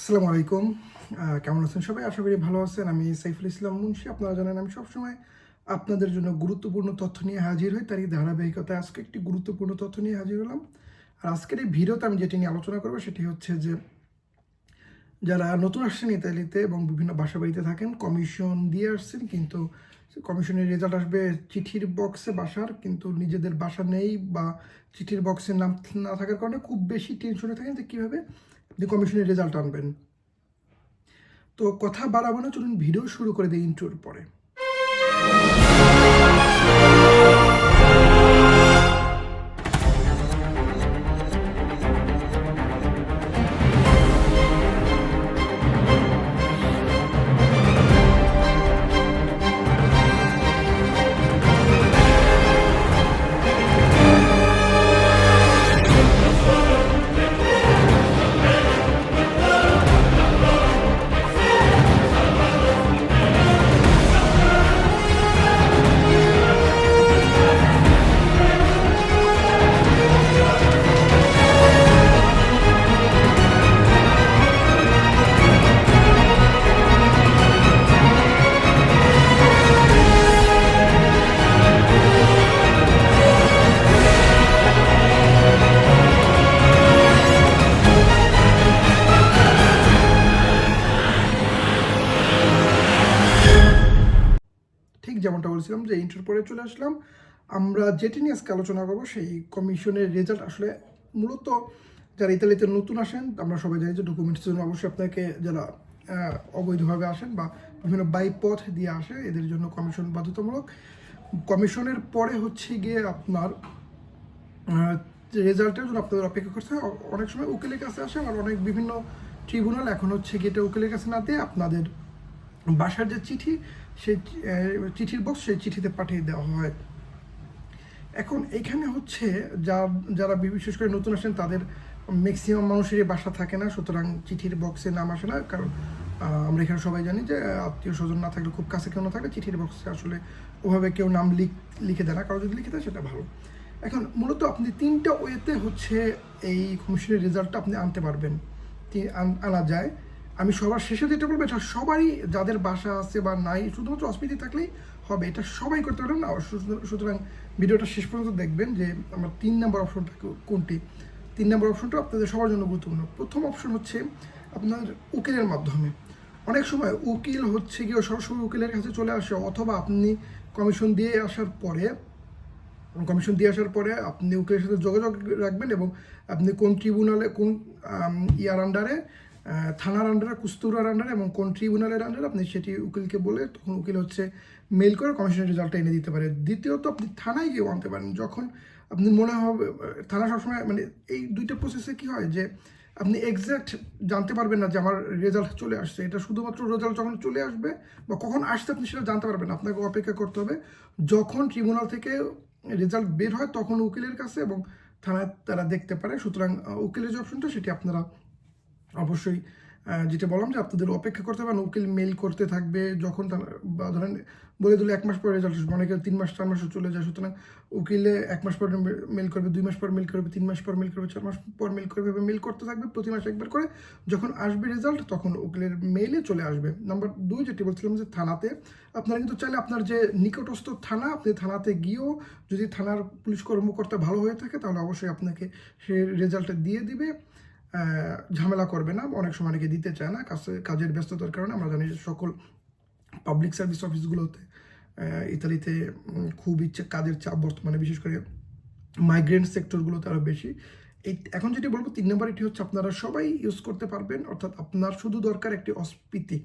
আসসালামু আলাইকুম। কেমন আছেন সবাই? আশা করি ভালো আছেন। আমি সাইফুল ইসলাম মুন্সি। আপনারা জানেন আমি সবসময় আপনাদের জন্য গুরুত্বপূর্ণ তথ্য নিয়ে হাজির হই। তারই ধারাবাহিকতায় আজকে একটি গুরুত্বপূর্ণ তথ্য নিয়ে হাজির হলাম। আর আজকের এই ভিডিওতে আমি যেটি নিয়ে আলোচনা করব, সেটি হচ্ছে যে, যারা নতুন আসছেন ইতালিতে এবং বিভিন্ন বাসা বাড়িতে থাকেন কমিশন দিয়ে আসছেন, কিন্তু কমিশনের রেজাল্ট আসবে চিঠির বক্সে বাসার। কিন্তু নিজেদের বাসা নেই বা চিঠির বক্সে নাম না থাকার কারণে খুব বেশি টেনশনে থাকেন যে কীভাবে আপনি কমিশনের রেজাল্ট আনবেন। তো কথা বাড়াবো না, চলুন ভিডিও শুরু করে দিই ইন্ট্রোর পরে। যেমনটা বলছিলাম যে ইন্টার পরে চলে আসলাম। আমরা যেটি নিয়ে আজকে আলোচনা করব সেই কমিশনের রেজাল্ট আসলে মূলত যারা ইতালিতে নতুন আসেন, আমরা সবাই জানি যে ডকুমেন্টস জন্য অবশ্যই আপনাকে যারা অবৈধভাবে আসেন বা বিভিন্ন বাইপথ দিয়ে আসে, এদের জন্য কমিশন বাধ্যতামূলক। কমিশনের পরে হচ্ছে গিয়ে আপনার রেজাল্টের জন্য আপনাদের অপেক্ষা করতে হয়। অনেক সময় উকিলের কাছে আসে আর অনেক বিভিন্ন ট্রিব্যুনাল এখন হচ্ছে গিয়ে এটা উকিলের কাছে না দিয়ে আপনাদের বাসার যে চিঠি সেই চিঠির বক্স সেই চিঠিতে পাঠিয়ে দেওয়া হয়। এখন এখানে হচ্ছে যা, যারা বিশেষ করে নতুন আসেন, তাদের ম্যাক্সিমাম মানুষেরই বাসা থাকে না, সুতরাং চিঠির বক্সে নাম আসে না, কারণ আমরা এখানে সবাই জানি যে আত্মীয় স্বজন না থাকলে খুব কাছে কেউ না থাকলে চিঠির বক্সে আসলে ওভাবে কেউ নাম লিখ, লিখে দেয় না কারও যদি লিখে দেয় সেটা ভালো। এখন মূলত আপনি তিনটা ওয়েতে হচ্ছে এই কমিশনের রেজাল্টটা আপনি আনতে পারবেন আনা যায়। আমি সবার শেষে যেটা বলব, এটা সবারই যাদের বাসা আছে বা নাই, শুধুমাত্র অস্মিতি থাকলেই হবে, এটা সবাই করতে পারবেন। না সুতরাং- ভিডিওটা শেষ পর্যন্ত দেখবেন যে আমার তিন নম্বর অপশনটা কোনটি? তিন নম্বর অপশনটা আপনাদের সবার জন্য গুরুত্বপূর্ণ। প্রথম অপশন হচ্ছে আপনার উকিলের মাধ্যমে। অনেক সময় উকিল হচ্ছে গিয়ে সরাসরি উকিলের কাছে চলে আসে, অথবা আপনি কমিশন দিয়ে আসার পরে কমিশন দিয়ে আসার পরে আপনি উকিলের সাথে যোগাযোগ রাখবেন এবং আপনি কোন ট্রিব্যুনালে কোন ইয়ার আন্ডারে থানার আন্ডারে কুস্তুরার আন্ডারে এবং কোন ট্রিব্যুনালের আন্ডারে আপনি সেটি উকিলকে বলে তখন উকিল হচ্ছে মেল করে কমিশনের রেজাল্টটা এনে দিতে পারে। দ্বিতীয়ত আপনি থানায় গিয়েও আনতে পারেন। যখন আপনি মনে হবে, থানা সবসময় মানে এই দুইটা প্রসেসে কি হয় যে আপনি এক্স্যাক্ট জানতে পারবেন না যে আমার রেজাল্ট চলে আসছে। এটা শুধুমাত্র রেজাল্ট যখন চলে আসবে বা কখন আসছে আপনি সেটা জানতে পারবেন আপনাকে অপেক্ষা করতে হবে। যখন ট্রিব্যুনাল থেকে রেজাল্ট বের হয় তখন উকিলের কাছে এবং থানায় তারা দেখতে পারে। সুতরাং উকিলের যে অপশনটা সেটি আপনারা অবশ্যই যেটা বললাম যে আপনাদের অপেক্ষা করতে পারেন উকিল মেল করতে থাকবে যখন তারা- ধরেন বলে দিলে এক মাস পর রেজাল্ট আসবে, অনেকে তিন মাস, চার মাসও চলে যায়, সুতরাং উকিলে এক মাস পর মেল করবে, দুই মাস পর মেল করবে, তিন মাস পর মেল করবে, চার মাস পর মেল করবে মেল করতে থাকবে, প্রতি মাসে একবার করে যখন আসবে রেজাল্ট তখন উকিলের মেইলে চলে আসবে। নাম্বার দুই, যেটি বলছিলাম যে থানাতে, আপনারা কিন্তু চাইলে আপনার যে নিকটস্থ থানা, আপনি থানাতে গিয়েও যদি থানার পুলিশ কর্মকর্তা ভালো হয়ে থাকে, তাহলে অবশ্যই আপনাকে সে রেজাল্টটা দিয়ে দিবে। ঝামেলা করবে না, অনেক সময় অনেকে দিতে চায় না কাছে কাজের ব্যস্ততার কারণে আমরা জানি যে সকল পাবলিক সার্ভিস অফিসগুলোতে ইতালিতে খুব ইচ্ছে কাজের চাপ বর্তমানে, বিশেষ করে মাইগ্রেন্ট সেক্টরগুলোতে আরও বেশি। এই এখন যেটি বলব, তিন নম্বর এটি হচ্ছে আপনারা সবাই ইউজ করতে পারবেন, অর্থাৎ আপনার শুধু দরকার একটি অস্পিতি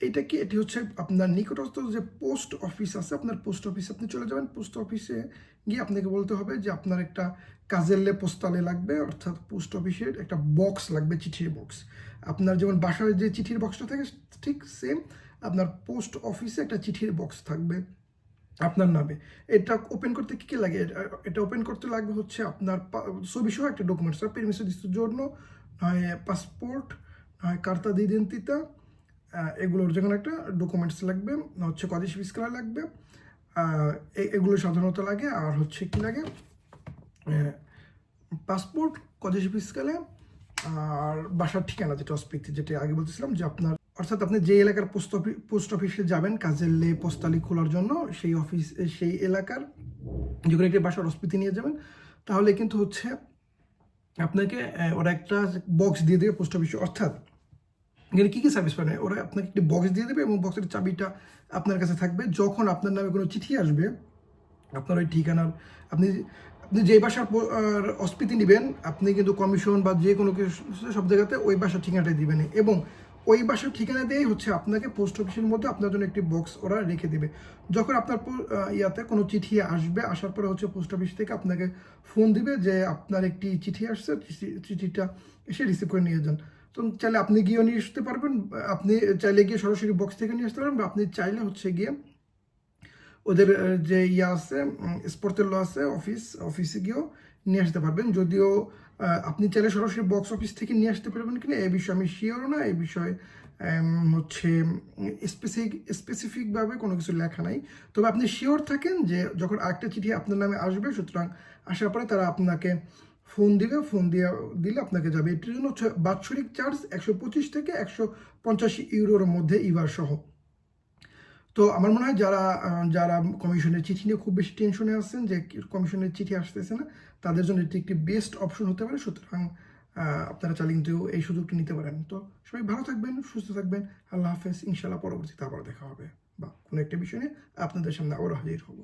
এটা কি, এটি হচ্ছে আপনার নিকটস্থ যে পোস্ট অফিস আছে, আপনার পোস্ট অফিসে আপনি চলে যাবেন। পোস্ট অফিসে গিয়ে আপনাকে বলতে হবে যে আপনার একটা কাজেরলে পোস্টালে লাগবে, অর্থাৎ পোস্ট অফিসের একটা বক্স লাগবে, চিঠির বক্স। আপনার যেমন বাসায় যে চিঠির বক্সটা থাকে, ঠিক সেম আপনার পোস্ট অফিসে একটা চিঠির বক্স থাকবে আপনার নামে। এটা ওপেন করতে কী কী লাগে? এটা- ওপেন করতে লাগবে হচ্ছে আপনার ছবি সহ একটা ডকুমেন্টস di soggiorno নয় পাসপোর্ট, নয় কার্তা দি ইডেন্টিতা এগুলোর যে কোনো একটা ডকুমেন্টস লাগবে, হচ্ছে কদেশ ফিসকার লাগবে এগুলো সাধারণত লাগে, আর হচ্ছে কি লাগে পাসপোর্ট কদেশ ফিসকালে আর বাসার ঠিকানা যেটা অস্পিতি, যেটা আগে বলতেছিলাম যে আপনার অর্থাৎ আপনি যে এলাকার পোস্ট অফিস পোস্ট অফিসে যাবেন, কাজের লে পোস্টালি খোলার জন্য, সেই অফিস সেই এলাকার যে একটি বাসার অস্পিতি নিয়ে যাবেন, তাহলে কিন্তু হচ্ছে আপনাকে ওরা একটা বক্স দিয়ে দেবে পোস্ট অফিসে অর্থাৎ এখানে কী কী সার্ভিস পাবেন? ওরা আপনাকে একটি বক্স দিয়ে দেবে এবং বক্সের চাবিটা আপনার কাছে থাকবে। যখন আপনার নামে কোনো চিঠি আসবে, আপনার ওই ঠিকানার, আপনি আপনি যে বাসার অস্পিতি নেবেন, আপনি কিন্তু কমিশন বা যে কোনো কিছু সব জায়গাতে ওই বাসার ঠিকানাটাই দিবেন। এবং ওই বাসার ঠিকানা দিয়েই হচ্ছে আপনাকে পোস্ট অফিসের মধ্যে আপনার জন্য একটি বক্স ওরা রেখে দেবে। যখন আপনার ইয়াতে কোনো চিঠি আসবে, আসার পরে হচ্ছে পোস্ট অফিস থেকে আপনাকে ফোন দিবে যে আপনার একটি চিঠি আসছে চিঠিটা এসে রিসিভ করে নিয়ে যান। তো চাইলে আপনি গিয়েও নিয়ে আসতে পারবেন, আপনি চাইলে গিয়ে সরাসরি বক্স থেকে নিয়ে আসতে পারবেন, বা আপনি চাইলে হচ্ছে গিয়ে ওদের যে ইয়ে আছে স্পোর্টের ল আছে অফিস অফিসে গিয়েও নিয়ে আসতে পারবেন। যদিও আপনি চাইলে সরাসরি বক্স অফিস থেকে নিয়ে আসতে পারবেন কিনা এই বিষয়ে আমি শিওর না এই বিষয়ে হচ্ছে স্পেসিফিক স্পেসিফিকভাবে কোনো কিছু লেখা নাই। তবে আপনি শিওর থাকেন যে যখন আরেকটা চিঠি আপনার নামে আসবে, সুতরাং আসার পরে তারা আপনাকে ফোন দিবে, ফোন দিয়ে দিলে আপনাকে যাবে। এটির জন্য বাৎসরিক চার্জ একশো পঁচিশ থেকে একশো পঞ্চাশ ইউরোর মধ্যে ইভার সহ। তো আমার মনে হয় যারা যারা কমিশনের চিঠি নিয়ে খুব বেশি টেনশনে আছেন যে কমিশনের চিঠি আসতেছে না, তাদের জন্য এটি একটি বেস্ট অপশন হতে পারে। সুতরাং আপনারা চাইলে কিন্তু এই সুযোগটি নিতে পারেন। তো সবাই ভালো থাকবেন, সুস্থ থাকবেন। আল্লাহ হাফেজ। ইনশাল্লাহ পরবর্তীতে আবার দেখা হবে। বা কোনো একটা বিষয় নিয়ে আপনাদের সামনে আবার হাজির হব।